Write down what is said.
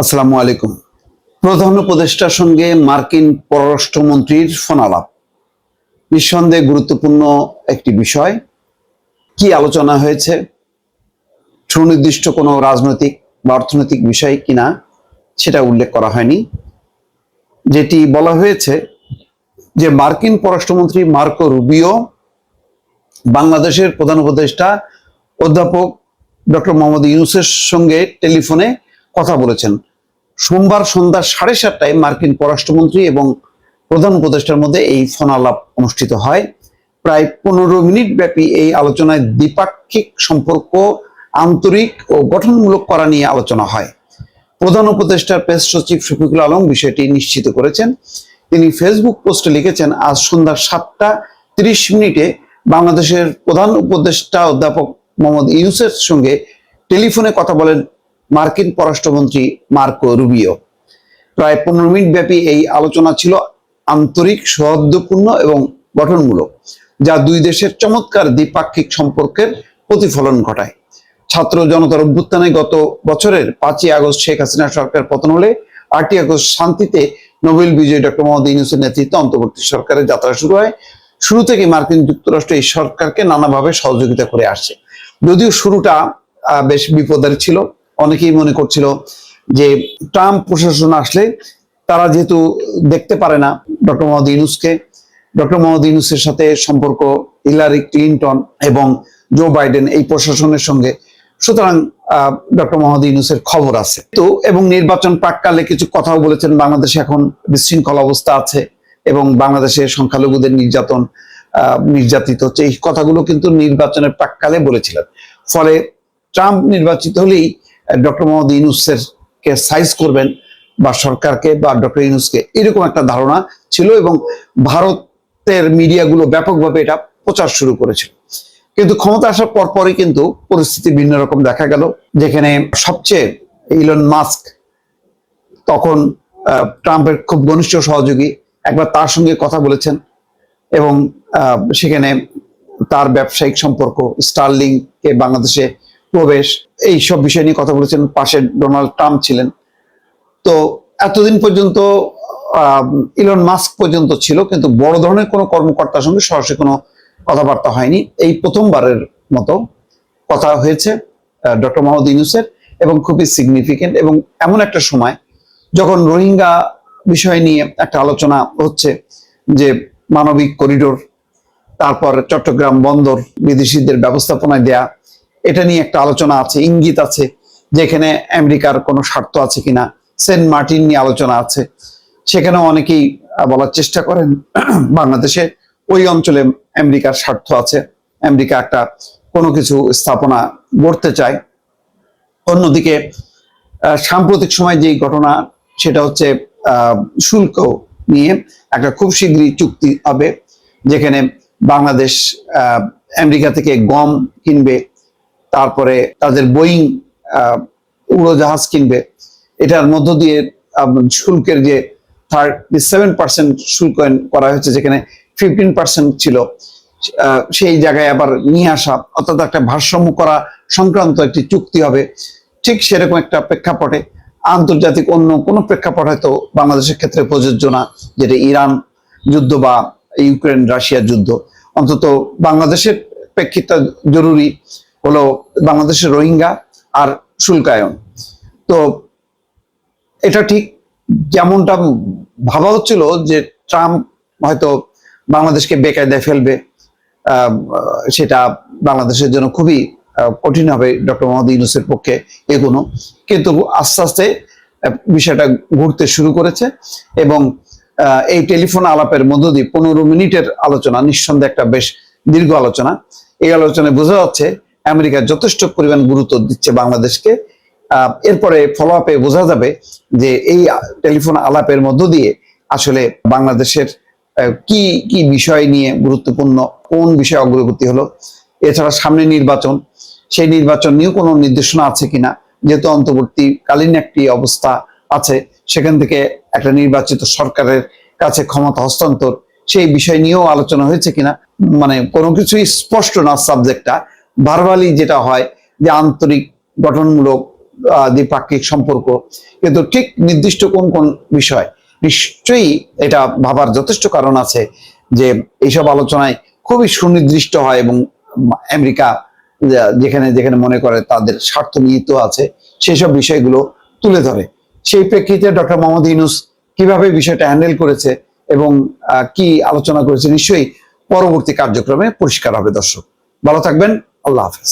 আসসালামু আলাইকুম। প্রধান উপদেষ্টার সঙ্গে মার্কিন পররাষ্ট্রমন্ত্রীর ফোনালাপ। নিঃসন্দেহে গুরুত্বপূর্ণ একটি বিষয়, কি আলোচনা হয়েছে? সুনির্দিষ্ট কোনো রাজনৈতিক বা অর্থনৈতিক বিষয় কিনা সেটা উল্লেখ করা হয়নি। যেটি বলা হয়েছে যে মার্কিন পররাষ্ট্রমন্ত্রী মার্কো রুবিও, বাংলাদেশের প্রধান উপদেষ্টা অধ্যাপক ডক্টর মোহাম্মদ ইউনুসের সঙ্গে টেলিফোনে কথা বলেছেন। সোমবার সন্ধ্যা সাড়ে সাতটায় মার্কিন পররাষ্ট্রমন্ত্রী এবং প্রধান উপদেষ্টার মধ্যে এই ফোন আলাপ অনুষ্ঠিত হয়। প্রায় পনেরো মিনিট ব্যাপী এই আলোচনায় দ্বিপাক্ষিক সম্পর্ক, আন্তরিক ও গঠনমূলক করা নিয়ে আলোচনা হয়। প্রধান উপদেষ্টার প্রেস সচিব শফিকুল আলম বিষয়টি নিশ্চিত করেছেন। তিনি ফেসবুক পোস্টে লিখেছেন, আজ সন্ধ্যা সাতটা তিরিশ মিনিটে বাংলাদেশের প্রধান উপদেষ্টা অধ্যাপক মোহাম্মদ ইউসের সঙ্গে টেলিফোনে কথা বলেন মার্কিন পররাষ্ট্রমন্ত্রী মার্কো রুবিও। প্রায় পনেরো মিনিট ব্যাপী এই আলোচনা ছিল আন্তরিক, সৌহার্দ্যপূর্ণ এবং গঠনমূলক, যা দুই দেশের চমৎকার দ্বিপাক্ষিক সম্পর্কের প্রতিফলন ঘটায়। ছাত্র জনতার অভ্যুত্থানে গত বছরের পাঁচই আগস্ট শেখ হাসিনা সরকার পতন হলে আটই আগস্ট শান্তিতে নোবেল বিজয়ী ডক্টর মোহাম্মদ ইউনুসের নেতৃত্বে অন্তর্বর্তী সরকারের যাত্রা শুরু হয়। শুরু থেকে মার্কিন যুক্তরাষ্ট্র এই সরকারকে নানাভাবে সহযোগিতা করে আসছে। যদিও শুরুটা বেশ বিপদের ছিল অনেকেই মনে করছিল যে ট্রাম্প প্রশাসন আসলে তারা যেহেতু দেখতে পারে না ডক্টর মোহাম্মদ ইউনুসকে, ডক্টর মোহাম্মদ ইউনুসের সাথে সম্পর্ক, হিলারি ক্লিনটন এবং জো বাইডেন এই প্রশাসনের সঙ্গে। সুতরাং ডক্টর মোহাম্মদ ইউনুসের খবর আছে। তো এবং নির্বাচন প্রাককালে কিছু কথাও বলেছেন, বাংলাদেশে এখন বিশৃঙ্খল অবস্থা আছে এবং বাংলাদেশে সংখ্যালঘুদের নির্যাতন নির্যাতিত হচ্ছে। এই কথাগুলো কিন্তু নির্বাচনের প্রাককালে বলেছিলেন। ফলে ট্রাম্প নির্বাচিত হলেই ডক্টর মোহাম্মদ ইউনুসের কে সাইজ করবেন বা সরকারকে বা ডক্টর ইউনুসকে, এরকম একটা ধারণা ছিল এবং ভারতের মিডিয়াগুলো ব্যাপকভাবে এটা প্রচার শুরু করেছিল। কিন্তু ক্ষমতা আসার পর পরই কিন্তু পরিস্থিতি ভিন্ন রকম দেখা গেল, যেখানে সবচেয়ে ইলন মাস্ক তখন ট্রাম্পের খুব ঘনিষ্ঠ সহযোগী, একবার তার সঙ্গে কথা বলেছেন এবং সেখানে তার ব্যবসায়িক সম্পর্ক স্টার্লিং কে বাংলাদেশে প্রবেশ, এই সব বিষয় নিয়ে কথা বলেছেন পাশে ডোনাল্ড ট্রাম্প ছিলেন। তো এতদিন পর্যন্ত ইলন মাস্ক পর্যন্ত ছিল, কিন্তু বড় ধরনের কোনো কর্মকর্তার সঙ্গে সরাসরি কোনো কথাবার্তা হয়নি। এই প্রথমবারের মতো কথা হয়েছে ডক্টর মোহাম্মদ ইউনুসের, এবং খুবই সিগনিফিকেন্ট এবং এমন একটা সময় যখন রোহিঙ্গা বিষয় নিয়ে একটা আলোচনা হচ্ছে যে মানবিক করিডোর, তারপর চট্টগ্রাম বন্দর বিদেশিদের ব্যবস্থাপনায় দেয়া এটা নিয়ে একটা আলোচনা আছে, ইঙ্গিত আছে যেখানে আমেরিকার কোনো স্বার্থ আছে কিনা। সেন্ট মার্টিন নিয়ে আলোচনা আছে। সেখানেও অনেকেই বলার চেষ্টা করেন, বাংলাদেশে ওই অঞ্চলে আমেরিকার স্বার্থ আছে। আমেরিকা একটা কোনো কিছু স্থাপনা গড়তে চায়। অন্যদিকে সাম্প্রতিক সময় যে ঘটনা, সেটা হচ্ছে শুল্ক নিয়ে একটা খুব শীঘ্রই চুক্তি হবে, যেখানে বাংলাদেশ আমেরিকা থেকে গম কিনবে। তারপরে তাদের বোয়িং উড়োজাহাজ কিনবে। এটার মধ্য দিয়ে শুল্কের যে থার্টি সেভেন পার্সেন্ট শুল্ক করা হয়েছে, যেখানে ফিফটিন পার্সেন্ট ছিল সেই জায়গায় আবার নিয়ে আসা, অর্থাৎ একটা ভারসাম্য করা সংক্রান্ত একটি চুক্তি হবে। ঠিক সেরকম একটা প্রেক্ষাপটে আন্তর্জাতিক অন্য কোনো প্রেক্ষাপট হয়তো বাংলাদেশের ক্ষেত্রে প্রযোজ্য না, যেটা ইরান যুদ্ধ বা ইউক্রেন রাশিয়ার যুদ্ধ। অন্তত বাংলাদেশের প্রেক্ষিতটা জরুরি। হলো বাংলাদেশের রোহিঙ্গা আর শুল্কায়ন। তো এটা ঠিক যেমনটা ভাবা হচ্ছিল যে ট্রাম্প হয়তো বাংলাদেশকে বেকায়দায় ফেলবে সেটা বাংলাদেশের জন্য খুবই কঠিন হবে ডক্টর মোহাম্মদ ইউনুসের পক্ষে এগোনো। কিন্তু আস্তে আস্তে বিষয়টা ঘুরতে শুরু করেছে এবং এই টেলিফোন আলাপের মধ্য দিয়ে পনেরো মিনিটের আলোচনা, নিঃসন্দেহে একটা বেশ দীর্ঘ আলোচনা। এই আলোচনায় বোঝা যাচ্ছে আমেরিকা যথেষ্ট পরিমাণ গুরুত্ব দিচ্ছে বাংলাদেশকে। এরপরে ফলো আপে বোঝা যাবে যে এই টেলিফোন আলাপের মধ্য দিয়ে আসলে বাংলাদেশের কি কি বিষয় নিয়ে গুরুত্বপূর্ণ, কোন বিষয়ে অগ্রগতি হলো। এছাড়া সামনে নির্বাচন, সেই নির্বাচন নিয়েও কোনো নির্দেশনা আছে কিনা? যেহেতু অন্তর্বর্তীকালীন একটি অবস্থা আছে, সেখান থেকে একটা নির্বাচিত সরকারের কাছে ক্ষমতা হস্তান্তর, সেই বিষয় নিয়েও আলোচনা হয়েছে কিনা? মানে কোনো কিছুই স্পষ্ট না সাবজেক্টটা। ভার্বালি যেটা হয়, যে আন্তরিক গঠনমূলক দ্বিপাক্ষিক সম্পর্ক, কিন্তু ঠিক নির্দিষ্ট কোন কোন বিষয়, নিশ্চয়ই এটা ভাবার যথেষ্ট কারণ আছে যে এইসব আলোচনায় খুবই সুনির্দিষ্ট হয় এবং আমেরিকা যেখানে যেখানে মনে করে তাদের স্বার্থ নিহিত আছে সেই সব বিষয়গুলো তুলে ধরে। সেই প্রেক্ষিতে ডক্টর মোহাম্মদ ইউনুস কীভাবে বিষয়টা হ্যান্ডেল করেছে এবং কি আলোচনা করেছে, নিশ্চয়ই পরবর্তী কার্যক্রমে পরিষ্কার হবে দর্শক। ভালো থাকবেন। আল্লাহ হাফেজ